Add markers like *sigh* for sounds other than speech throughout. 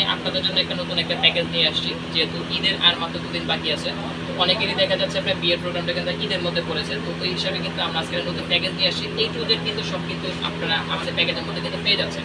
আজকে আপনাদের জন্য একটা নতুন একটা প্যাকেজ নিয়ে আসছি, যেহেতু ঈদের আর মাত্র দুদিন বাকি আছে। অনেকেরই দেখা যাচ্ছে আপনার বিয়ের প্রোগ্রামটা কিন্তু ঈদের মধ্যে পড়েছে। তো ওই হিসাবে কিন্তু আমরা আজকে নতুন প্যাকেজ নিয়ে আসছি। এই টু জেড কিন্তু সব কিন্তু আপনারা আমাদের প্যাকেজের মধ্যে কিন্তু পেয়ে যাচ্ছেন।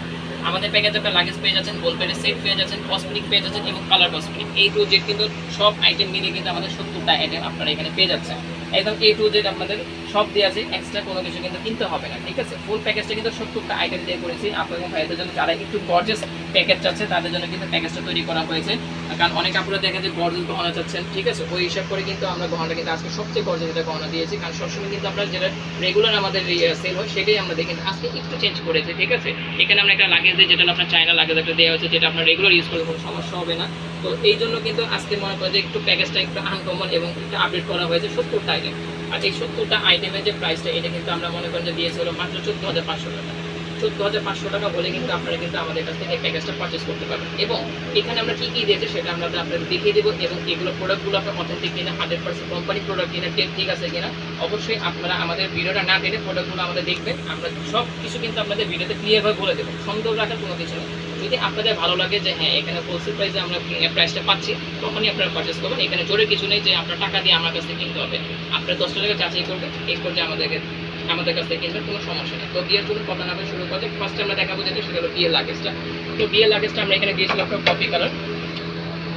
আমাদের প্যাকেজে আপনার লাগেজ পেয়ে যাচ্ছেন গোলপেটের সেট পেয়ে যাচ্ছেন কসমেটিক পেয়ে যাচ্ছেন এবং colour cosmetic A to Z কিন্তু সব আইটেম মিলিয়ে কিন্তু আমাদের সত্তরটা আইটেম আপনারা এখানে পেয়ে যাচ্ছেন। একদম এ টু জেড আপনাদের সব দিয়ে আছে এক্সট্রা কোনো কিছু কিন্তু কিনতে হবে না, ঠিক আছে? ফুল প্যাকেজটা কিন্তু সত্তরটা আইটেম দিয়ে করেছি। আপনাদের ভাইদের জন্য যারা একটু গর্জেস প্যাকেজ চাচ্ছে, তাদের জন্য কিন্তু প্যাকেজটা তৈরি করা হয়েছে। কারণ অনেক আপনারা দেখেন যে গর্জেস গহনা চাচ্ছেন, ঠিক আছে? ওই হিসাব করে কিন্তু আমরা গহনাটা কিন্তু আজকে সবচেয়ে গর্জেস এটা গহনা দিয়েছি। কারণ সবসময় কিন্তু আমরা যেটা রেগুলার আমাদের সেল হয়, সেটাই আমরা দেখি আজকে একটু চেঞ্জ করেছি, ঠিক আছে? এখানে আমরা একটা লাগেজ দিই, যেটা আপনার চায়না লাগেজ একটা দেওয়া হয়েছে, যেটা আপনার রেগুলার ইউজ করলে কোনো সমস্যা হবে না। তো এই জন্য কিন্তু আজকে মনে করেন যে একটু প্যাকেজটা একটু আনকমন এবং একটু আপডেট করা হয়েছে সত্তরটা আইটেম আর এই সত্তরটা আইটেমের যে প্রাইসটা এটা কিন্তু আমরা মনে করেন যে দিয়েছি হলো মাত্র চোদ্দ হাজার পাঁচশো টাকা। চোদ্দ হাজার পাঁচশো টাকা বলে কিন্তু আপনারা কিন্তু আমাদের কাছ থেকে প্যাকেজটা পারচেস করতে পারবেন। এবং এখানে আমরা কী কী দিয়েছি সেটা আমরা আপনাদের দেখিয়ে দেবো এবং এগুলো প্রোডাক্টগুলো আপনার অথেন্টিক কিনা হান্ড্রেড পার্সেন্ট কোম্পানি প্রোডাক্ট কিনা টেক ঠিক আছে কিনা, অবশ্যই আপনারা আমাদের ভিডিওটা না টেনে প্রোডাক্টগুলো আমাদের দেখবেন। আমরা সব কিছু কিন্তু আপনাদের ভিডিওতে ক্লিয়ারভাবে বলে দেবো। সন্দেহ রাখার কোনো কিছু নেই। যদি আপনাদের ভালো লাগে যে হ্যাঁ এখানে হোলসেল প্রাইসে আমরা প্রাইসটা পাচ্ছি, তখনই আপনারা পারচেস করবেন। এখানে জোরে কিছু নেই যে আপনার টাকা দিয়ে আমার কাছ থেকে কিনতে হবে। আপনার দশটা টাকা যাচাই করবেন এই পর্যায়ে আমাদেরকে, আমাদের কাছ থেকে কিনবেন, কোনো সমস্যা নেই। তো বিয়ের জন্য কথা না শুরু করতে ফার্স্টে আমরা দেখাবো যেটা, সেটা হলো বিয়ের লাগেজটা তো বিয়ের লাগেজটা আমরা এখানে দিয়েছিলাম আপনার কফি কালার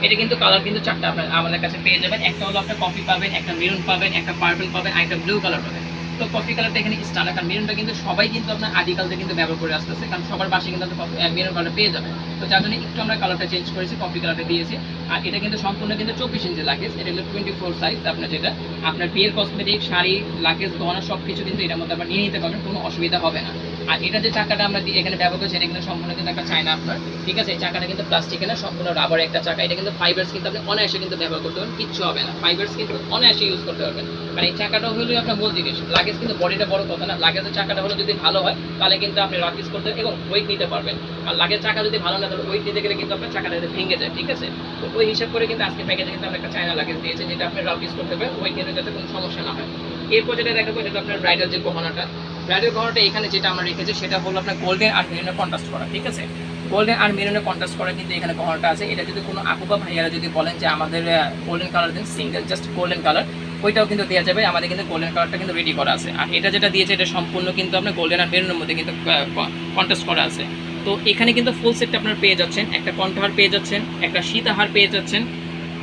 এটা কিন্তু কালার কিন্তু চারটা আপনার আমাদের কাছে পেয়ে যাবেন। একটা হলো আপনার কফি পাবেন, একটা মেরুন পাবেন, একটা পার্পল পাবেন, আর একটা ব্লু কালার পাবেন। তো কফি কালারটা এখানে স্টার্ট কারণ মেরুনটা কিন্তু সবাই কিন্তু আপনার আদিকাল থেকে কিন্তু ব্যবহার করে আসতেছে। কারণ সবার বাসে কিন্তু আপনার মেরুন কালার পেয়ে যাবেন। তো যার জন্য একটু আমরা কালারটা চেঞ্জ করেছি কফি কালারটা দিয়েছি। আর এটা কিন্তু সম্পূর্ণ কিন্তু চব্বিশ ইঞ্চি লাগেজ এটা কিন্তু টোয়েন্টি ফোর সাইজ আপনার যেটা। আপনার বিয়ের কসমেটিক শাড়ি লাগেজ গহনা সব কিছু কিন্তু এটার মধ্যে আপনার নিয়ে নিতে পারবেন, কোনো অসুবিধা হবে না। আর এটা যে চাকাটা আমরা এখানে ব্যবহার করছি এটা কিন্তু সম্পূর্ণ কিন্তু একটা চায়না আপনার। ঠিক আছে? এই চাকাটা কিন্তু প্লাস্টিকের না সম্পূর্ণ রাবার একটা চাকা। এটা কিন্তু ফাইবার্স কিন্তু আপনি অনায়াসে কিন্তু ব্যবহার করতে পারবেন। কিচ্ছু হবে না। ফাইবার্স কিন্তু অনায়াসে ইউজ করতে পারবেন। কারণ এই চাকাটা হলো আপনার মূল জিনিস। লাগেজ কিন্তু বডিটা বড় কথা না। লাগেজের চাকাটা হলো যদি ভালো হয়, তাহলে কিন্তু আপনি ইউজ করতে এবং ওয়েট নিতে পারবেন। আর লাগেজ চাকা যদি ভালো না তাহলে ওয়েট নিতে গেলে কিন্তু আপনার চাকাটা যাতে ভেঙে যায়, ঠিক আছে? তো ওই হিসাব করে কিন্তু আজকে প্যাকেজে কিন্তু আমরা একটা চায়না লাগেজ দিয়েছে, যেটা আপনি ইউজ করতে পারবেন। ওয়েট নিতে যাতে কোনো সমস্যা না হয়। এরপর যেটা দেখাবো যেটা আপনার ব্রাইডাল যে গহনাটা। ব্রাইডাল গহনাটা এখানে যেটা আমরা রেখেছি, সেটা হলো আপনার গোল্ডেন আর মেরুনের কন্ট্রাস্ট করা, ঠিক আছে? গোল্ডেন আর মেরুনের কন্ট্রাস্ট করা কিন্তু এখানে গহনাটা আছে। এটা যদি কোনো আপু বা ভাইয়ারা যদি বলেন যে আমাদের গোল্ডেন কালার দিন সিঙ্গেল জাস্ট গোল্ডেন কালার ওইটাও কিন্তু দেওয়া যাবে। আমাদের কিন্তু গোল্ডেন কালারটা কিন্তু রেডি করা আছে। আর এটা যেটা দিয়েছে, এটা সম্পূর্ণ কিন্তু আপনার গোল্ডেন আর মেরুনের মধ্যে কিন্তু কন্ট্রাস্ট করা আছে। তো এখানে কিন্তু ফুল সেটটা আপনার পেয়ে যাচ্ছেন। একটা কণ্ঠহার পেয়ে যাচ্ছেন, একটা সীতাহার পেয়ে যাচ্ছেন,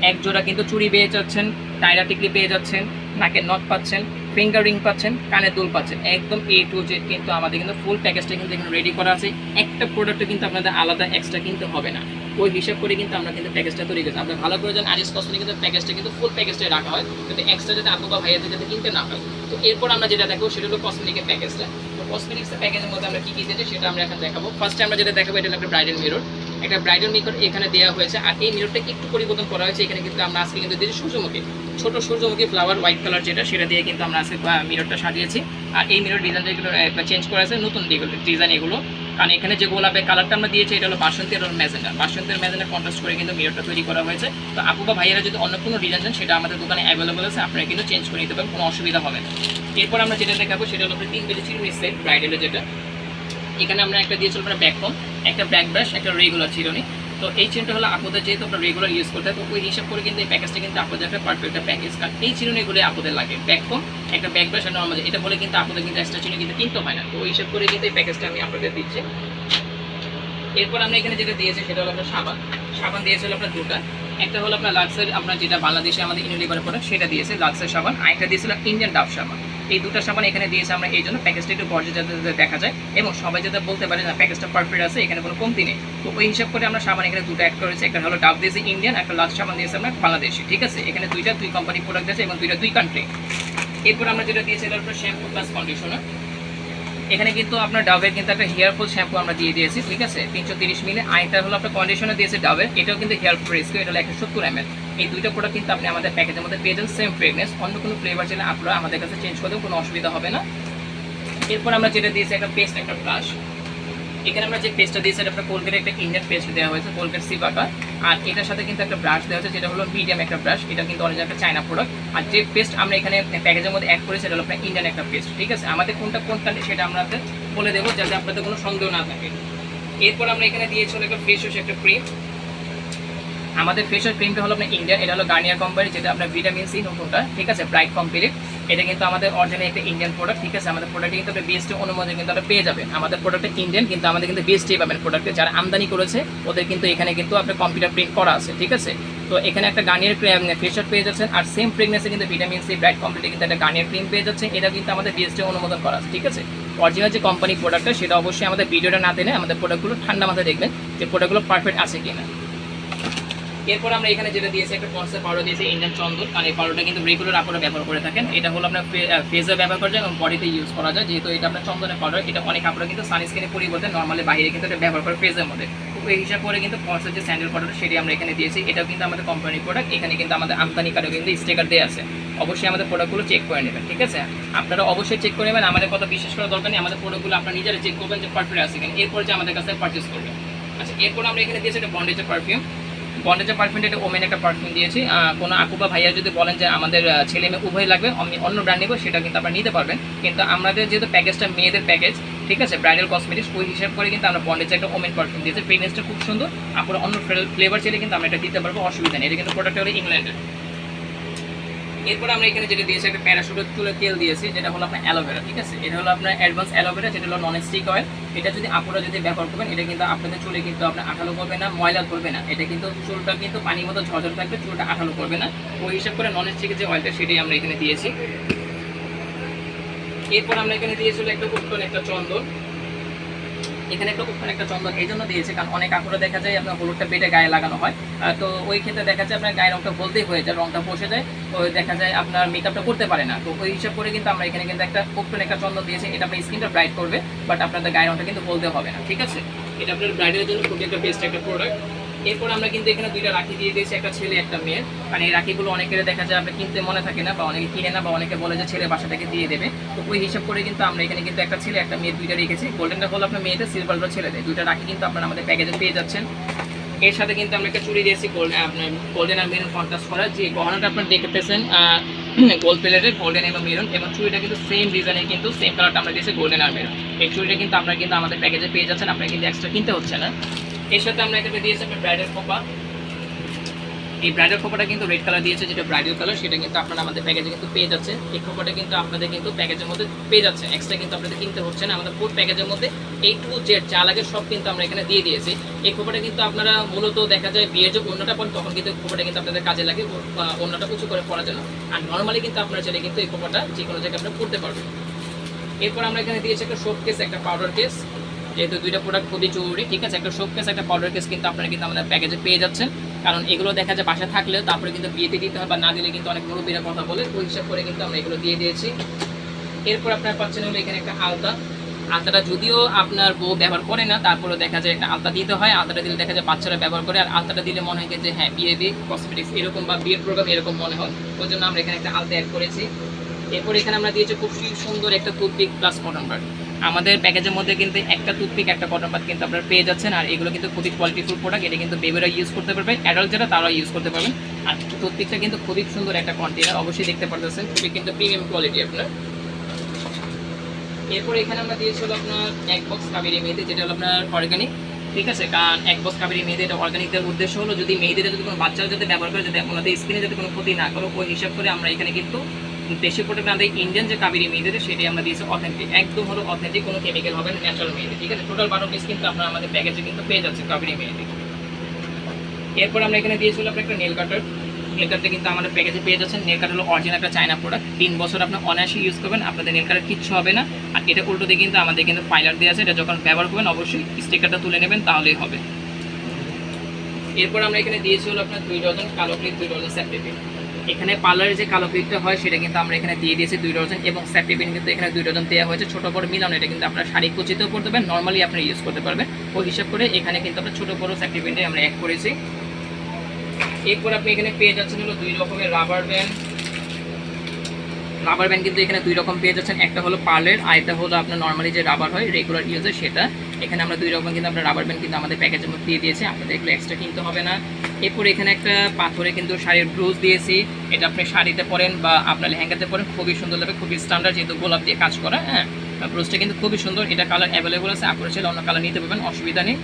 এক জোড়া কিন্তু চুড়ি পেয়ে যাচ্ছেন টায়রা টিকলি পেয়ে যাচ্ছেন, নাকের নথ পাচ্ছেন ফিঙ্গার রিং পাচ্ছেন কানের দুল পাচ্ছেন, একদম এ টু জেড কিন্তু আমাদের কিন্তু ফুল প্যাকেজটা কিন্তু এখানে রেডি করা আছে। একটা প্রোডাক্টে কিন্তু আপনাদের আলাদা এক্সট্রা কিনতে হবে না। ওই হিসাব করে কিন্তু আমরা কিন্তু প্যাকেজটা তৈরি করছি। আপনার ভালো করে জানেন আরিস কসমেটিক কিন্তু প্যাকেজটা কিন্তু ফুল প্যাকেজটাই রাখা হয়, যাতে এক্সট্রা যাতে আপু বা ভাইয়াদের যাতে কিনতে না হয়। তো এরপর আমরা যেটা দেখব সেটা হলো কসমেটিকের প্যাকেজটা তো কসমেটিক্সের প্যাকেজের মধ্যে আমরা কী কী দিয়েছি সেটা আমরা এখন দেখাবো। ফার্স্টে আমরা যেটা দেখাবো, এটা হলো একটা ব্রাইডাল মিরর একটা ব্রাইডাল মিরর এখানে দেওয়া হয়েছে। আর এই মিররটা একটু পরিবর্তন করা হয়েছে, এখানে কিন্তু আমরা আজকে কিন্তু দিয়েছি সূর্যমুখী। ছোট সূর্যমুখী ফ্লাওয়ার হোয়াইট কালার যেটা, সেটা দিয়ে কিন্তু আমরা আজকে মিররটা সাজিয়েছি। আর এই মিরর ডিজাইন যেগুলো চেঞ্জ করা আছে নতুন ডিজাইন এগুলো। কারণ এখানে যে গোলাপের কালারটা আমরা দিয়েছি, এটা হলো বাসন্তী আর ম্যাজেন্ডার বাসন্তের ম্যাজেন্ডার কন্ট্রাস্ট করে কিন্তু মিররটা তৈরি করা হয়েছে। তো আপু বা ভাইয়েরা যদি অন্য কোনো ডিজাইন চান, সেটা আমাদের দোকানে অ্যাভেলেবল আছে। আপনারা কিন্তু চেঞ্জ করে নিতে পারেন, কোনো অসুবিধা হবে না। এরপর আমরা যেটা দেখাবো, সেটা হলো তিন বেজে চিরুনি সেট ব্রাইডালের যেটা। এখানে আমরা একটা দিয়েছিল আপনার ব্যাক ফোন একটা ব্যাক ব্রাশ একটা রেগুলার চিরুনি। তো এই চিরুনিটা হলো আপনাদের যেহেতু আপনার রেগুলার ইউজ করতে হয়, তো ওই হিসাব করে কিন্তু এই প্যাকেজটা কিন্তু আপনাদের একটা পারফেক্ট একটা প্যাকেজ কারণ এই চিরুনিগুলো আপনাদের লাগে। ব্যাক ফোন একটা ব্যাক ব্রাশ আর নর্মাল এটা বলে কিন্তু আপনাদের কিন্তু এক্সট্রা চিরুনি কিন্তু কিনতে হয় না। তো ওই হিসাব করে কিন্তু এই প্যাকেজটা আমি আপনাদের দিচ্ছি। এরপর আমরা এখানে যেটা দিয়েছি, সেটা হলো আপনার সাবান। সাবান দিয়েছিল আপনার দুটা। একটা হলো আপনার লাক্সের আপনার যেটা বাংলাদেশে আমাদের ইউনিলিভার প্রোডাক্ট সেটা দিয়েছে লাক্সের সাবান। আর একটা দিয়েছিল ইন্ডিয়ান ডাব সাবান। এই দুটো সাবান এখানে দিয়েছে আমরা, এই জন্য প্যাকেজটা একটু গর্জে যাতে দেখা যায়। এবং সবাই যাতে বলতে পারে না প্যাকেজটা পারফেক্ট আছে, এখানে কোনো কমতি নেই। তো ওই হিসাব করে আমরা সাবান এখানে দুটো অ্যাড করেছি, একটা হলো ডাব দিয়েছে ইন্ডিয়ান একটা লাস্ট সাবান দিয়েছে আমরা বাংলাদেশি ঠিক আছে? এখানে দুইটা, দুই কোম্পানি প্রোডাক্ট আছে এবং দুইটা দুই কান্ট্রি এরপর আমরা যেটা দিয়েছি, এটা হলো শ্যাম্পু প্লাস কন্ডিশনার এখানে কিন্তু আপনার ডাবের কিন্তু একটা হেয়ারফুল শ্যাম্পু আমরা দিয়ে দিয়েছি, ঠিক আছে? তিনশো তিরিশ মিলি আইটা হলো আপনার কন্ডিশনার দিয়েছে ডাবের এটাও কিন্তু হেয়ারফুল রেস্কিউ এটা হলো একশো সত্তর এম এই দুইটা প্রোডাক্ট কিন্তু আপনি আমাদের প্যাকেজের মধ্যে পেয়ে যান সেম ফ্রেগনেস অন্য কোনো ফ্লেভার চাইলে আপনারা আমাদের কাছে চেঞ্জ করতেও কোনো অসুবিধা হবে না। এরপর আমরা যেটা দিয়েছি, একটা পেস্ট একটা ব্রাশ এখানে আমরা যে পেস্টটা দিয়েছি এটা আপনার কোলগেটের একটা ইন্ডিয়ান পেস্ট দেওয়া হয়েছে কোলগেট সিবাকা আর এটার সাথে কিন্তু একটা ব্রাশ দেওয়া হয়েছে, যেটা হলো মিডিয়াম একটা ব্রাশ এটা কিন্তু অনেক একটা চায়না প্রোডাক্ট আর যে পেস্ট আমরা এখানে প্যাকেজের মধ্যে অ্যাড করেছি সেটা হলো আপনার ইন্ডিয়ান একটা পেস্ট ঠিক আছে? আমাদের কোনটা কোনটা সেটা আমরা বলে দেবো, যাতে আপনাদের কোনো সন্দেহ না থাকে। এরপর আমরা এখানে দিয়েছি একটা ওয়াশ একটা ক্রিম আমাদের ফেশিয়াল ক্রিমটা হলো আপনার ইন্ডিয়ান এটা হলো গার্নিয়ার কোম্পানি যেটা আপনার ভিটামিন সি নতুনটা, ঠিক আছে? ব্রাইট কমপ্লিট এটা কিন্তু আমাদের অরিজিনাল একটা ইন্ডিয়ান প্রোডাক্ট ঠিক আছে? আমাদের প্রোডাক্টে কিন্তু আপনি বিএসটি অনুমোদন কিন্তু আপনারা পেয়ে যাবেন। আমাদের প্রোডাক্টটা ইন্ডিয়ান কিন্তু আমাদের কিন্তু বিএসটি পাবেন প্রোডাক্টে যারা আমদানি করেছে, ওদের কিন্তু এখানে কিন্তু আপনার কম্পিউটার প্রিন্ট করা আছে, ঠিক আছে? তো এখানে একটা গার্নিয়ার ফেশিয়াল পেয়ে যাচ্ছেন, আর সেম প্রেগনেন্সি কিন্তু ভিটামিন সি ব্রাইট কমপ্লিট কিন্তু একটা গার্নিয়ার ক্রিম পেয়ে যাচ্ছে। এটা কিন্তু আমাদের বিএসটি অনুমোদন করা আছে, ঠিক আছে? অরিজিনাল যে কোম্পানি প্রোডাক্টটা সেটা অবশ্যই আমাদের ভিডিওটা না দেনে আমাদের প্রোডাক্টগুলো ঠান্ডা মাথায় দেখবেন যে প্রোডাক্টগুলো পারফেক্ট আছে কিনা। এরপর আমরা এখানে যেটা দিয়েছি, একটা কনসেপ্ট পাউডার দিয়েছি ইন্ডিয়ান চন্দন। কারণ এই পাউডারটা কিন্তু রেগুলার আপনারা ব্যবহার করে থাকেন। এটা হলো আপনার ফেসে ব্যবহার করা যায় এবং বডিতে ইউজ করা যায়। যেহেতু এটা আপনার চন্দনের পাউডার এটা অনেক আপনারা কিন্তু সানস্ক্রিনের পরিবর্তে নর্মালি বাইরে কিন্তু এটা ব্যবহার করে ফেসের মধ্যে। এই হিসাব করে কিন্তু কনসেপ্ট যে স্যান্ডেল পাউডার সেটি আমরা এখানে দিয়েছি। এটাও কিন্তু আমাদের কোম্পানির প্রোডাক্ট এখানে কিন্তু আমাদের আমদানিকারও কিন্তু স্টিকার দেওয়া আছে। অবশ্যই আমাদের প্রোডাক্টগুলো চেক করে নেবেন, ঠিক আছে? আপনারা অবশ্যই চেক করে নেবেন। আমাদের কথা বিশ্বাস করার দরকার নেই। আমাদের প্রোডাক্টগুলো আপনারা নিজেরা চেক করবেন যে পারফেক্ট আছে এরপর যে আমাদের কাছে পারচেস করবেন। আচ্ছা এরপর আমরা এখানে দিয়েছি একটা বন্ডেজের পারফিউম বন্ডেজের পারফিউমটা এটা ওমেন একটা পারফিউম দিয়েছি। কোনো আকুবা ভাইয়া যদি বলেন যে আমাদের ছেলে মেয়ে উভয় লাগবে, আমি অন্য ব্র্যান্ড নেব, সেটা কিন্তু আপনারা নিতে পারবেন। কিন্তু আমাদের যেহেতু প্যাকেজটা মেয়েদের প্যাকেজ ঠিক আছে ব্রাইডাল কসমেটিক্স ওই হিসাব করে কিন্তু আমরা বন্ডেজের একটা ওমেন পারফিউম দিয়েছি। ফ্রেগনেন্সটা খুব সুন্দর আপনার অন্য ফ্লেভার চাইলে কিন্তু আমরা এটা দিতে পারব, অসুবিধা নেই। এটা কিন্তু প্রোডাক্ট হলো ইংল্যান্ডের এরপর আমরা এখানে যেটা দিয়েছি, একটা প্যারাশুটের তুলে তেল দিয়েছি, যেটা হলো আপনার অ্যালোভেরা ঠিক আছে? এটা হলো আপনার অ্যাডভান্স অ্যালোভেরা যেটা হলো নন স্টিক অয়েল এটা যদি আপনারা যদি ব্যবহার করবেন, এটা কিন্তু আপনাদের চুলে কিন্তু আপনার আঠালো করবে না, ময়লা করবে না। এটা কিন্তু চুলটা কিন্তু পানির মতো ঝরঝর থাকবে, চুলটা আঠালো করবে না। ওই হিসাব করে নন স্টিকের যে অয়েলটা সেটাই আমরা এখানে দিয়েছি। এরপর আমরা এখানে দিয়েছিল একটা উত্তর একটা চন্দন। এখানে একটা উপরে একটা চন্দন এই জন্য দিয়েছে, কারণ অনেক কাপড়ে দেখা যায় আপনার হলুদটা বেটে গায়ে লাগানো হয়। তো ওই ক্ষেত্রে দেখা যায় আপনার গায়ের রংটা বলতেই হয়ে যায় রঙটা বসে যায়। দেখা যায় আপনার মেকআপটা করতে পারে না। তো ওই হিসাব করে কিন্তু আমরা এখানে কিন্তু একটা উপরে একটা চন্দন দিয়েছি। এটা আপনার স্কিনটা ব্রাইট করবে বাট আপনাদের গায়ের রংটা কিন্তু বলতে হবে না, ঠিক আছে? এটা আপনার ব্রাইডের জন্য খুবই একটা বেস্ট একটা প্রোডাক্ট এরপর আমরা কিন্তু এখানে দুইটা রাখি দিয়ে দিয়েছি, একটা ছেলে, একটা মেয়ের কারণ এই রাখিগুলো অনেকের দেখা যায় আপনি কিনতে মনে থাকে না, বা অনেকে কিনে না, বা অনেকে বলে যে ছেলে বাসা থেকে দিয়ে দেবে। তো ওই হিসাব করে কিন্তু আমরা এখানে কিন্তু একটা ছেলে, একটা মেয়ে দুইটা রেখেছি। গোল্ডেনটা হলো আপনার মেয়েদের সিলভারটা ছেলেদের। দুইটা রাখি কিন্তু আপনারা আমাদের প্যাকেজে পেয়ে যাচ্ছেন। এর সাথে কিন্তু আমরা একটা চুড়ি দিয়েছি আপনার গোল্ডেন আর মেরুন কন্ট্রাস্ট করা যে গহনাটা আপনার দেখতেছেন গোল্ড প্লেটের গোল্ডেন এবং মেরুন এবং চুড়িটা কিন্তু সেম ডিজাইনের কিন্তু সেম কালারটা আমরা দিয়েছি গোল্ডেন আর মেরুন এই চুড়িটা কিন্তু আমরা কিন্তু আমাদের প্যাকেজে পেয়ে যাচ্ছেন, আপনার কিন্তু এক্সট্রা কিনতে হচ্ছে না। এর সাথে আমরা এখানে দিয়েছি আপনার ব্রাইডাল খোপা এই ব্রাইডাল খোপাটা কিন্তু রেড কালার দিয়েছে, যেটা ব্রাইডাল কালার সেটা কিন্তু আপনারা আমাদের প্যাকেজে কিন্তু পেয়ে যাচ্ছে। এই খোপাটা কিন্তু আপনাদের কিন্তু প্যাকেজের মধ্যে পেয়ে যাচ্ছে। এক্সট্রা কিন্তু আপনাদের কিনতে হচ্ছে না, আমাদের ফুড প্যাকেজের মধ্যে এই টু জেড যা লাগে সব কিন্তু আমরা এখানে দিয়ে দিয়েছি। এই খোপাটা কিন্তু আপনারা মূলত দেখা যায় বিয়ের যে অন্যটা পর, তখন কিন্তু খোপাটা কিন্তু আপনাদের কাজে লাগে অন্যটা উঁচু করে পড়ার জন্য। আর নর্মালি কিন্তু আপনারা চাইলে কিন্তু এই খোপাটা যে কোনো জায়গায় আপনারা পড়তে পারবেন। এরপর আমরা এখানে দিয়েছি একটা শোপ কেস একটা পাউডার কেস যেহেতু দুইটা প্রোডাক্ট খুবই জরুরি, ঠিক আছে? একটা শোপ কেস একটা পাউডার কেস কিন্তু আপনারা কিন্তু আমাদের প্যাকেজে পেয়ে যাচ্ছেন। কারণ এগুলো দেখা যায় বাসা থাকলেও তারপরে কিন্তু বিয়েতে দিতে হয় বা না দিলে কিন্তু অনেক মুরব্বীরা কথা বলে ওই হিসাব করে কিন্তু আমরা এগুলো দিয়ে দিয়েছি। এরপর আপনার পাচ্ছেন হলো এখানে একটা আলতা। আলতাটা যদিও আপনার বউ ব্যবহার করে না তারপরে দেখা যায় একটা আলতা দিতে হয়। আলতাটা দিলে দেখা যায় বাচ্চারা ব্যবহার করে, আর আলতাটা দিলে মনে হয় যে হ্যাঁ বিয়ে দিয়ে কসমেটিক্স এরকম বা বিয়ের প্রোগ্রাম এরকম মনে হয়। ওই জন্য আমরা এখানে একটা আলতা অ্যাড করেছি। এরপর এখানে আমরা দিয়েছি খুব সুন্দর একটা টুথপিক প্লাস কটন বাড আমাদের প্যাকেজের মধ্যে কিন্তু একটা টুথপিক একটা কটন বাড কিন্তু আপনারা পেয়ে যাচ্ছেন। আর এগুলো কিন্তু খুবই কোয়ালিটিফুল প্রোডাক্ট এটা কিন্তু বেবিরা ইউজ করতে পারবে অ্যাডাল্ট যারা, তারাও ইউজ করতে পারবেন আর টুথপিকটা কিন্তু খুবই সুন্দর একটা কন্টেনার অবশ্যই দেখতে পারতেছেন। খুবই কিন্তু প্রিমিয়াম কোয়ালিটি আপনার। এরপর এখানে আমরা দিয়েছিল আপনার এক বক্স কাবেরি মেহেদি, যেটা হলো আপনার অর্গানিক ঠিক আছে? কারণ এক বক্স কাবেরি মেহেদি, এটা অর্গানিক দেওয়ার উদ্দেশ্য হলো যদি মেহেদিটা যদি কোনো বাচ্চারা যাতে ব্যবহার করে, যাতে ওনাদের স্কিনে যাতে কোনো ক্ষতি না করে, ওই হিসাব করে আমরা এখানে কিন্তু দেশি না দিয়ে ইন্ডিয়ান যে কাবেরি মেহেদিটা সেটাই আমরা দিয়েছি অথেন্টিক একদম হলো অথেন্টিক কোনো কেমিক্যাল হবে না ন্যাচারাল মেহেদি ঠিক আছে? টোটাল বারো পিস কিন্তু আপনারা আমাদের প্যাকেজে কিন্তু পেয়ে যাচ্ছে কাবেরি মেহেদি এরপর আমরা এখানে দিয়েছিলাম আপনার একটা নেল কাটার নেল কাটটা কিন্তু আমাদের প্যাকেজে পেয়ে যাচ্ছেন। নেল কাটার হলো অরিজিনাল একটা চায়না প্রোডাক্ট তিন বছর আপনি অনায়াসে ইউজ করবেন, আপনাদের নেল কাটার কিচ্ছু হবে না। আর এটা উল্টো দিয়ে কিন্তু আমাদের কিন্তু ফাইলার দেওয়া আছে। এটা যখন ব্যবহার করবেন, অবশ্যই স্টিকারটা তুলে নেবেন, তাহলেই হবে। এরপর আমরা এখানে দিয়েছি হলো আপনার দুই ডজন কালো ক্লিপ, দুই ডজন স্যাপটিপিন এখানে পার্লারের যে কালো ক্লিপটা হয়, সেটা কিন্তু আমরা এখানে দিয়ে দিয়েছি দুই ডজন এবং স্যাপটিপিন কিন্তু এখানে দুই ডজন দেওয়া হয়েছে। ছোটো বড় মিলানো, এটা কিন্তু আপনার শাড়ি কুচিতেও করতে পারবেন নর্মালি আপনি ইউজ করতে পারবেন। ওই হিসাব করে এখানে কিন্তু আমরা ছোটো বড় স্যাপটিপিনটাই আমরা অ্যাড করেছি। এরপর আপনি এখানে পেয়ে যাচ্ছেন হলো দুই রকমের রাবার ব্যান্ড রাবার ব্যান্ড কিন্তু এখানে দুই রকম পেয়ে যাচ্ছেন। একটা হলো পার্লের আর একটা হলো আপনার নর্মালি যে রাবার হয় রেগুলার ইউজে সেটা। এখানে আমরা দুই রকম কিন্তু আমরা রাবার ব্যান্ড কিন্তু আমাদের প্যাকেজের মধ্যে দিয়ে দিয়েছি, আপনাদের এগুলো এক্সট্রা কিনতে হবে না। এরপর এখানে একটা পাথরে কিন্তু শাড়ির ব্রুজ দিয়েছি, এটা আপনি শাড়িতে পরেন বা আপনার লেহেঙ্গাতে পরেন, খুবই সুন্দর লাগবে, খুবই স্ট্যান্ডার্ড যেহেতু গোলাপ দিয়ে কাজ করা হ্যাঁ? ব্রুজটা কিন্তু খুবই সুন্দর, এটা কালার অ্যাভেলেবল আছে, আপনারা চাইলে অন্য কালার নিতে পারবেন, অসুবিধা নেই।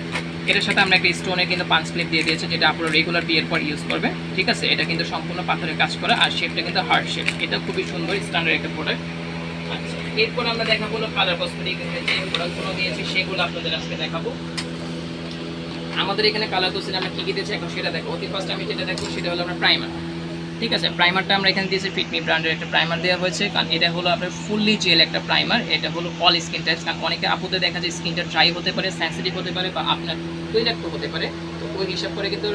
এটার সাথে আমরা একটা স্টোনের কিন্তু পাঁচ ক্লিপ দিয়ে দিয়েছি, যেটা আপনারা রেগুলার বিয়ের পর ইউজ করবে ঠিক আছে? এটা কিন্তু সম্পূর্ণ পাথরের কাজ করা, আর শেপটা কিন্তু হার্ড শেপ এটা খুবই সুন্দর স্ট্যান্ডার্ড একটা প্রোডাক্ট আচ্ছা। এরপর আমরা দেখাবো হলো কালার কসমেটিক যে প্রোডাক্টগুলো দিয়েছি, সেগুলো আপনাদের আজকে দেখাবো। আমাদের এখানে কালার কোর্সের আমরা কী কী দিয়েছি এখন সেটা দেখো। অতি ফার্স্ট আমি যেটা দেখব সেটা হলো আমরা প্রাইমার ঠিক আছে? প্রাইমারটা আমরা এখানে দিয়েছি ফিটমি ব্র্যান্ডের একটা প্রাইমার দেওয়া হয়েছে। কারণ এটা হলো আপনার ফুললি জেল একটা প্রাইমার এটা হলো অল স্কিন টাইপস কারণ অনেকে আপুতে দেখা যায় স্কিনটা ড্রাই হতে পারে সেন্সিটিভ হতে পারে বা আপনার তৈলাক্ত হতে পারে। তো ওই হিসাব করে কিন্তু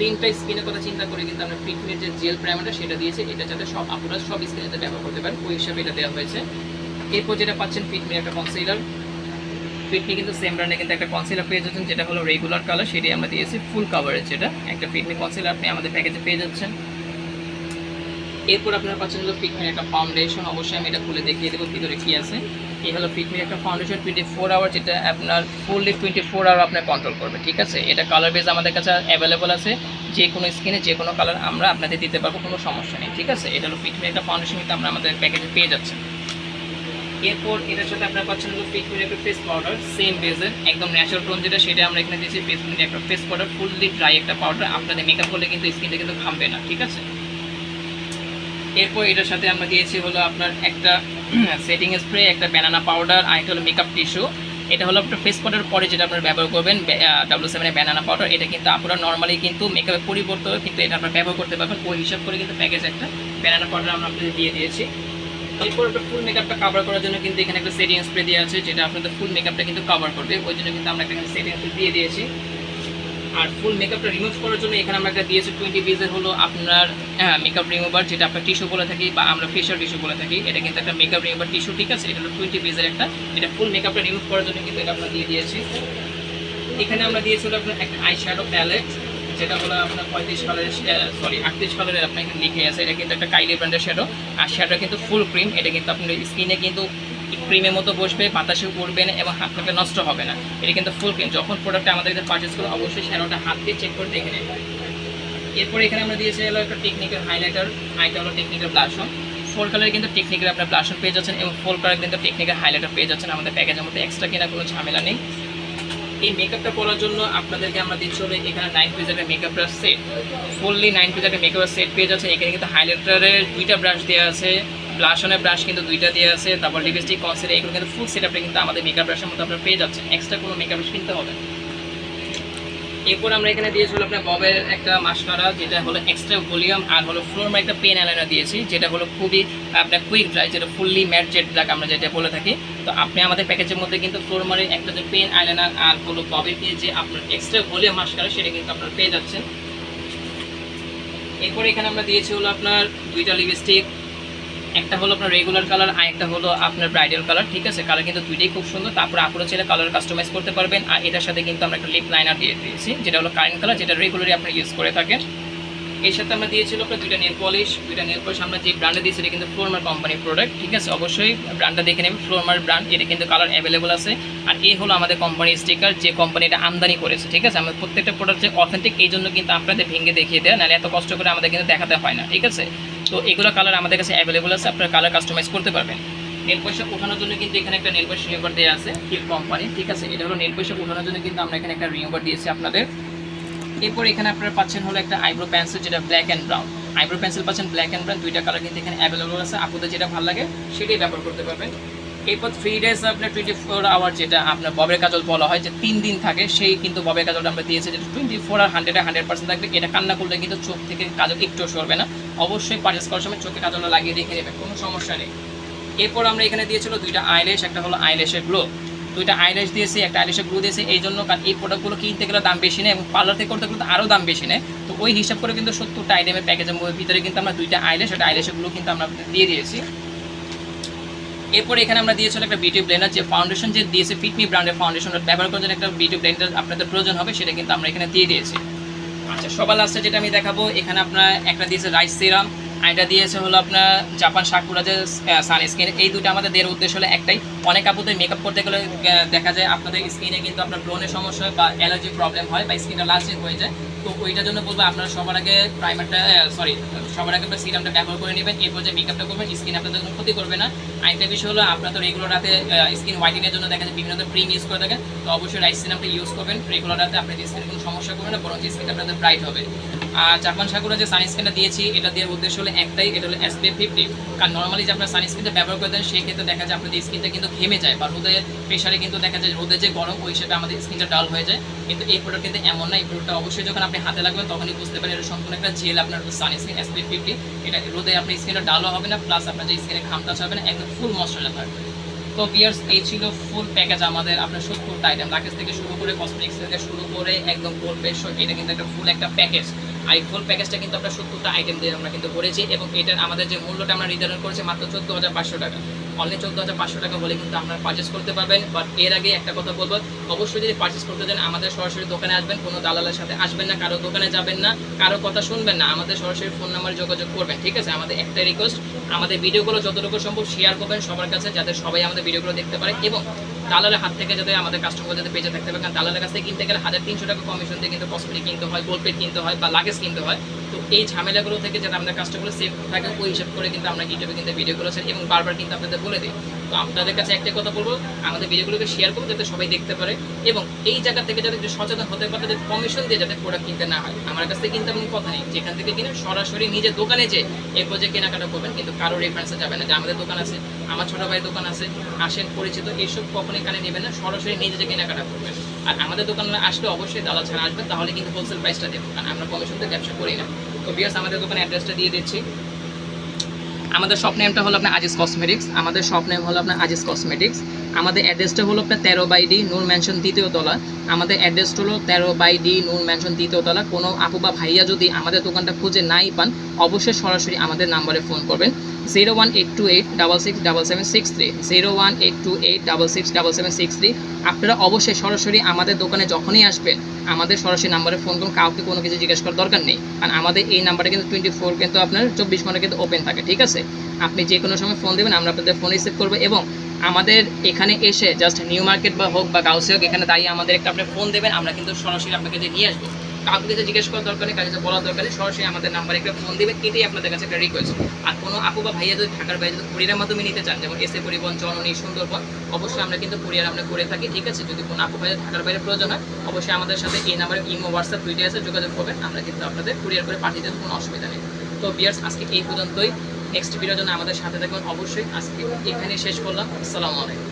তিনটা স্কিনের কথা চিন্তা করে কিন্তু আমরা ফিটমির যে জেল প্রাইমারটা সেটা দিয়েছে। এটা যাতে সব আপুরা সব স্কিনে ব্যবহার করতে পারেন, ওই হিসাবে এটা দেওয়া হয়েছে। এরপর যেটা পাচ্ছেন ফিটমির একটা কনসিলার ফিটমি কিন্তু সেম ব্র্যান্ডে কিন্তু একটা কনসিলার পেয়ে যাচ্ছেন, যেটা হলো রেগুলার কালার সেটি আমরা দিয়েছি ফুল কাভারেজ যেটা একটা ফিটমি কনসিলার আপনি আমাদের প্যাকেজে পেয়ে যাচ্ছেন। এরপর আপনার পাচ্ছেন হলো ফিটমির একটা ফাউন্ডেশন অবশ্যই আমি এটা খুলে দেখিয়ে দেবো ভিতরে কী আছে। এই হলো ফিটমির একটা ফাউন্ডেশন টোয়েন্টি ফোর আওয়ার যেটা আপনার ফুললি টোয়েন্টি ফোর আওয়ার আপনার কন্ট্রোল করবে, ঠিক আছে? এটা কালার বেজ আমাদের কাছে অ্যাভেলেবল আছে, যে কোনো স্কিনে যে কোনো কালার আমরা আপনাদের দিতে পারব, কোনো সমস্যা নেই, ঠিক আছে? এটা হলো ফিটমির একটা ফাউন্ডেশন কিন্তু আমরা আমাদের প্যাকেজে পেয়ে যাচ্ছি এরপর এটার সাথে আপনার পাচ্ছেন হলো ফিটমির একটা ফেস পাউডার সেম বেজের একদম ন্যাচারাল টোন যেটা, সেটা আমরা এখানে দিয়েছি ফিটমির একটা ফেস পাউডার ফুললি ড্রাই একটা পাউডার আপনাদের মেকআপ করলে কিন্তু স্কিনটা কিন্তু ঘামবে না, ঠিক আছে? এরপর এটার সাথে আমরা দিয়েছি হলো আপনার একটা *clears throat* সেটিং স্প্রে একটা ব্যানানা পাউডার আর একটা হলো মেকআপ টিস্যু এটা হলো আপনার ফেস পাউডার পরে যেটা আপনারা ব্যবহার করবেন ডাব্লু সেভেনের ব্যানানা পাউডার এটা কিন্তু আপনারা নর্মালি কিন্তু মেকআপের পরিবর্তন কিন্তু এটা আপনারা ব্যবহার করতে পারবেন, ওই হিসাব করে কিন্তু প্যাকেজ একটা ব্যানানা পাউডার আমরা আপনাদের দিয়ে দিয়েছি। এরপর একটা ফুল মেকআপটা কভার করার জন্য কিন্তু এখানে একটা সেটিং স্প্রে দেওয়া আছে, যেটা আপনাদের ফুল মেকআপটা কিন্তু কভার করবে। ওই জন্য কিন্তু আমরা একটা সেটিং স্প্রে দিয়ে দিয়েছি। আর ফুল মেকআপটা রিমুভ করার জন্য এখানে আমরা একটা দিয়েছি টোয়েন্টি পিসের হলো আপনার মেকআপ রিমুভার যেটা আপনার টিস্যু বলে থাকি বা আমরা ফেশিয়াল টিস্যু বলে থাকি। এটা কিন্তু একটা মেকআপ রিমুভার টিস্যু ঠিক আছে? এটা হলো টোয়েন্টি পিসের একটা। এটা ফুল মেকআপটা রিমুভ করার জন্য কিন্তু এটা আমরা দিয়ে দিয়েছি। এখানে আমরা দিয়েছি হলো আপনার একটা আই শ্যাডো প্যালেট যেটা হলো আপনার পঁয়ত্রিশ কালারের সরি আটত্রিশ কালারের আপনার এখানে লিখে আছে। এটা কিন্তু একটা কাইলি ব্র্যান্ডের শ্যাডো আর শ্যাডো কিন্তু ফুল ক্রিম এটা কিন্তু আপনার স্কিনে কিন্তু ক্রিমের মতো বসবে বাতাসেও পড়বে না এবং হাত থেকে নষ্ট হবে না। এটা কিন্তু ফুল ক্রিম যখন প্রোডাক্টটা আমাদের পারচেস করব, অবশ্যই শ্যাডোটা হাত দিয়ে চেক করে দেখে এরপরে এখানে আমরা দিয়েছি হলো একটা টেকনিক্যাল হাইলাইটার আইটা হলো টেকনিক্যাল ব্লাশন ফোর কালারে কিন্তু টেকনিক্যাল আপনার ব্লাশন পেয়ে যাচ্ছেন এবং ফোর কালার কিন্তু টেকনিক্যাল হাইলাইটার পেয়ে যাচ্ছেন। আমাদের প্যাকেজের মধ্যে এক্সট্রা কেনা কোনো ঝামেলা নেই। এই মেকআপটা করার জন্য আপনাদেরকে আমরা দিচ্ছি হলো এখানে নাইন পিসের মেকআপের সেট ফুললি নাইন পিসের মেকআপের সেট পেয়ে যাচ্ছে এখানে কিন্তু হাইলাইটারের দুইটা ব্রাশ দেওয়া আছে। ব্লাশনের ব্রাশ কিন্তু দুইটা দেওয়া আছে। তারপর লিপস্টিক কনসিলার এগুলো কিন্তু ফুল সেট কিন্তু আমাদের মেকআপ ব্রাশের মধ্যে আপনারা পেয়ে যাচ্ছেন। এক্সট্রা কোনো মেকআপ ব্রাশ কিনতে হবে। এরপর আমরা এখানে দিয়েছি হলো আপনার ববের একটা মাস্কারা যেটা হলো এক্সট্রা ভলিউম আর হলো ফ্লোর একটা পেন আইলাইনার দিয়েছি, যেটা হলো খুবই আপনার কুইক ড্রাই যেটা ফুললি ম্যাট জেট ব্ল্যাক আমরা যেটা বলে থাকি। তো আপনি আমাদের প্যাকেজের মধ্যে কিন্তু ফ্লোর মারের একটা যে পেন আইলাইনার আর হলো ববের দিয়ে যে আপনার এক্সট্রা ভলিউম মাস্কারা সেটা কিন্তু আপনার পেয়ে যাচ্ছেন। এরপর এখানে আমরা দিয়েছি হলো আপনার দুইটা লিপস্টিক একটা হলো আপনার রেগুলার কালার আর একটা হলো আপনার ব্রাইডাল কালার ঠিক আছে? কালার কিন্তু দুইটাই খুব সুন্দর। তারপর আপনারা চাইলে কালার কাস্টমাইজ করতে পারবেন। আর এটার সাথে কিন্তু আমরা একটা লিপ লাইনার দিয়ে দিয়েছি, যেটা হলো কারেন্ট কালার যেটা রেগুলারই আপনারা ইউজ করে থাকেন। এর সাথে আমরা দিয়েছিল আপনার দুইটা নেল পলিশ দুইটা নেল পলিশ আমরা যে ব্র্যান্ডে দিয়েছি, এটা কিন্তু ফ্লোরমার কোম্পানির প্রোডাক্ট ঠিক আছে? অবশ্যই ব্র্যান্ডটা দেখে নেবেন ফ্লোরমার ব্র্যান্ড এটা কিন্তু কালার অ্যাভেলেবল আছে। আর এই হলো আমাদের কোম্পানির স্টিকার যে কোম্পানি এটা আমদানি করেছে, ঠিক আছে? আমাদের প্রত্যেকটা প্রোডাক্ট যে অথেন্টিক এই জন্য কিন্তু আপনাদের ভেঙে দেখিয়ে দেয়, নাহলে এত কষ্ট করে আমাদের কিন্তু দেখাতে হয় না, ঠিক আছে? তো এগুলো কালার আমাদের কাছে অ্যাভেলেবল আছে, আপনারা কালার কাস্টমাইজ করতে পারবেন। নেল পয়সা ওঠানোর জন্য কিন্তু এখানে একটা নেল পয়সা রিমুভার দেওয়া আছে হিল কোম্পানি ঠিক আছে? এটা হলো নেল পয়সা ওঠানোর জন্য কিন্তু আমরা এখানে একটা রিমুভার দিয়েছি আপনাদের। এরপর এখানে আপনারা পাচ্ছেন হলো একটা আইব্রো পেন্সিল, যেটা black and brown eyebrow pencil পাচ্ছেন ব্ল্যাক অ্যান্ড ব্রাউন দুইটা কালার কিন্তু এখানে অ্যাভেলেবল আছে। আপনাদের যেটা ভালো লাগে, সেটাই ব্যবহার করতে পারবেন। এরপর থ্রি ডেজ আপনার টোয়েন্টি ফোর আওয়ার যেটা আপনার ববের কাজল বলা হয়, যে তিন দিন থাকে, সেই কিন্তু ববের কাজলটা আমরা দিয়েছি, যেটা টোয়েন্টি ফোর আর হান্ড্রেডে হান্ড্রেড পার্সেন্ট থাকবে। এটা কান্না করলে কিন্তু চোখ থেকে কাজল একটু সরবে না। অবশ্যই পারচেস করার সময় চোখে কাজলটা লাগিয়ে দেখে নেবেন, কোনো সমস্যা নেই। এরপর আমরা এখানে দিয়েছিল দুইটা আইলেশ একটা হলো আইলেশের গ্লো দুইটা আইল্যাশ দিয়েছি, একটা আইল্যাশের গ্লু দিয়েছি, এই জন্য কারণ এই প্রোডাক্টগুলো কিনতে গেলে দাম বেশি নেয় এবং পার্লার থেকে করতে গেলে আরও দাম বেশি নেয়। তো ওই হিসাব করে কিন্তু সত্তরটা আইটেমের প্যাকেজের ভিতরে কিন্তু আমরা দুইটা আইল্যাশ একটা আইল্যাশের গ্লু কিন্তু আমরা দিয়ে দিয়েছি। এরপর এখানে আমরা দিয়েছিলাম একটা বিউটি ব্লেন্ডার যে ফাউন্ডেশন যে দিয়েছে ফিটমি ব্র্যান্ডের ফাউন্ডেশন ব্যবহার করার জন্য একটা বিউটি ব্লেন্ডার আপনাদের প্রয়োজন হবে, সেটা কিন্তু আমরা এখানে দিয়ে দিয়েছি। আচ্ছা সবার লাস্টে যেটা আমি দেখাবো, এখানে আপনার একটা দিয়েছে রাইস সিরাম এটা দিয়েছে হলো আপনার জাপান সাকুরা যে সানস্ক্রিন। এই দুটো আমাদের দেওয়ার উদ্দেশ্য হলো একটাই, অনেক আপুদের মেকআপ করতে গেলে দেখা যায় আপনাদের স্কিনে কিন্তু আপনার ব্রনের সমস্যা হয় বা অ্যালার্জি প্রবলেম হয় বা স্কিনটা লালচে হয়ে যায়। তো ওইটার জন্য বলব আপনারা সবার আগে প্রাইমারটা সরি সবার আগে আপনার সিরামটা ব্যবহার করে নেবেন, এরপর যে মেকআপটা করবেন স্কিন আপনাদের কোনো ক্ষতি করবে না। আরেকটা বিষয় হলো, আপনারা তো রেগুলার রাতে স্কিন হোয়াইটেনের জন্য দেখা যায় বিভিন্ন ধরনের ক্রিম ইউজ করে থাকেন, তো অবশ্যই রাইস সিরামটা ইউজ করবেন। রেগুলার রাতে আপনাদের স্কিনে কোনো সমস্যা করবে না বরং স্কিন আপনাদের ব্রাইট হবে। আর জাপান সাগরে যে সানস্ক্রিনটা দিয়েছি, এটা দেওয়ার উদ্দেশ্য হলো একটাই, এটা হলো এসপিএফ ফিফটি কারণ নর্মালি যে আপনার সানস্ক্রিনটা ব্যবহার করে দেন সেই ক্ষেত্রে দেখা যায় আপনাদের স্কিনটা কিন্তু ঘেমে যায় বা রোদে প্রেশারে কিন্তু দেখা যায় রোদে যে গরম, ওই হিসেবে আমাদের স্কিনটা ডাল হয়ে যায়। কিন্তু এই প্রোডাক্ট কিন্তু এমন না, এই প্রোডাক্টটা অবশ্যই যখন আপনি হাতে লাগবেন, তখনই বুঝতে পারেন এটা সম্পূর্ণ একটা জেল আপনার সানস্ক্রিন এসপিএফ ফিফটি এটা রোদে আপনার স্কিনটা ডালও হবে না প্লাস আপনার যে স্কিনে ঘাম টাচ হবে না, একদম ফুল মশলা থাকবে। তো বিয়ার্স এই ছিল ফুল প্যাকেজ আমাদের, আপনার সত্তরটা আইটেম লাকেজ থেকে শুরু করে কসমেটিক্স থেকে শুরু করে একদম ফুল বেশ এটা কিন্তু একটা ফুল একটা প্যাকেজ ফুল প্যাকেজটা কিন্তু আমরা সত্তরটা আইটেম দিয়ে আমরা কিন্তু করেছি এবং এটার আমাদের যে মূল্যটা আমরা নির্ধারণ করেছি মাত্র চোদ্দ হাজার পাঁচশো টাকা। অনলি চোদ্দ হাজার পাঁচশো টাকা বলে কিন্তু আপনারা পারচেস করতে পারবেন। বাট এর আগে একটা কথা বলব, অবশ্যই যদি পারচেস করতে চান, আমাদের সরাসরি দোকানে আসবেন, কোনো দালালের সাথে আসবেন না, কারও দোকানে যাবেন না, কারও কথা শুনবেন না, আমাদের সরাসরি ফোন নাম্বারে যোগাযোগ করবেন, ঠিক আছে? আমাদের একটাই রিকোয়েস্ট আমাদের ভিডিওগুলো যতটুকু সম্ভব শেয়ার করবেন সবার কাছে, যাতে সবাই আমাদের ভিডিওগুলো দেখতে পারে এবং দালালের হাত থেকে যাতে আমাদের কাস্টমার যাতে বেঁচে থাকতে পারে, কারণ দালালের কাছ থেকে কিনতে গেলে হাজার তিনশো টাকা কমিশন দিয়ে কিন্তু কসমেটিক কিনতে হয় গোলপেট কিনতে হয় বা লাগেজ কিনতে হয়। তো এই ঝামেলাগুলো থেকে যাতে আমাদের কাস্টমার সেফ থাকে, ওই হিসাব করে কিন্তু আমরা ইউটিউবে কিন্তু ভিডিও করেছেন এবং বারবার কিন্তু আপনাদের বলে দিই। তো আপনাদের কাছে একটাই কথা বলব, আমাদের ভিডিওগুলোকে শেয়ার করব যাতে সবাই দেখতে পারে এবং এই জায়গা থেকে যাতে সচেতন হতে পারে যাতে কমিশন দিয়ে যাতে প্রোডাক্ট কিনতে না হয়। আমার কাছ থেকে কিনতে এমন কথা নেই, যেখান থেকে কিনে সরাসরি নিজের দোকানে যে এরপর যে কেনাকাটা করবেন, কিন্তু কারও রেফারেন্সে যাবে না। যে আমাদের দোকান আছে, আমার ছোটো ভাইয়ের দোকান আছে, আসেন পরিচিত, এইসব কখনোই কানে নেবেন না, সরাসরি নিজে যে কেনাকাটা করবেন। আর আমাদের দোকানে আসলে অবশ্যই দাদা ছাড়া আসবেন, তাহলে কিন্তু হোলসেল প্রাইসটা দেবো কারণ আমরা কমিশন দিয়ে ব্যবসা করি না। তো বিয়ার্স আমাদের দোকানে অ্যাড্রেসটা দিয়ে দিচ্ছি। আমাদের শপ নেমটা হলো আপনার আজিজ কসমেটিক্স আমাদের শপ নেম হলো আপনার আজিজ কসমেটিক্স আমাদের অ্যাড্রেসটা হলো আপনার তেরো বাই ডি নূর ম্যানশন দ্বিতীয় তলা, আমাদের অ্যাড্রেসটা হলো তেরো বাই ডি নূর ম্যানশন দ্বিতীয় তলা, কোনো আপু বা ভাইয়া যদি আমাদের দোকানটা খুঁজে নাই পান, অবশ্যই সরাসরি আমাদের নাম্বারে ফোন করবেন। Zero one eight two eight double six double seven six three zero one eight two eight double six double seven six three আপনারা অবশ্যই সরাসরি আমাদের দোকানে যখনই আসবেন, আমাদের সরাসরি নাম্বারে ফোন করুন, কাউকে কোনো কিছু জিজ্ঞেস করার দরকার নেই। কারণ আমাদের এই নাম্বারটা কিন্তু টোয়েন্টি ফোর কিন্তু আপনার চব্বিশ ঘণ্টা কিন্তু ওপেন থাকে, ঠিক আছে? আপনি যে কোনো সময় ফোন দেবেন, আমরা আপনাদের ফোন রিসিভ করব এবং আমাদের এখানে এসে জাস্ট নিউ মার্কেট বা হোক বা গাউসে হোক, এখানে দাঁড়িয়ে আমাদের একটা আপনি ফোন দেবেন, আমরা কিন্তু সরাসরি আপনাকে নিয়ে আসব। কাউকে কিছু জিজ্ঞেস করার দরকার নেই, কাউকে বলার দরকার নেই, সরাসরি আমাদের নাম্বারে একটা ফোন দেবেন এটাই আপনাদের কাছে একটা রিকোয়েস্ট আর কোনো আপু বা ভাইয়া যদি ঢাকার বাইরে যদি কুরিয়ারের মাধ্যমে নিতে চান, যেমন এসে পরিবহন, জননী, সুন্দরবন, অবশ্যই আমরা কিন্তু কুরিয়ার আমরা করে থাকি, ঠিক আছে? যদি কোনো আপু ভাইয়া ঢাকার বাইরে প্রয়োজন হয়, অবশ্যই আমাদের সাথে এই নাম্বারে ইমো, হোয়াটসঅ্যাপ দুইটা আছে, যোগাযোগ করবেন, আমরা কিন্তু আপনাদের কুরিয়ার করে পাঠিয়ে দেবো, কোনো অসুবিধা নেই। তো বিয়ার্স আজকে এই পর্যন্তই। নেক্সট ভিডিওর জন্য আমাদের সাথে থাকবেন অবশ্যই আজকে এখানে শেষ করলাম। আসসালামু আলাইকুম।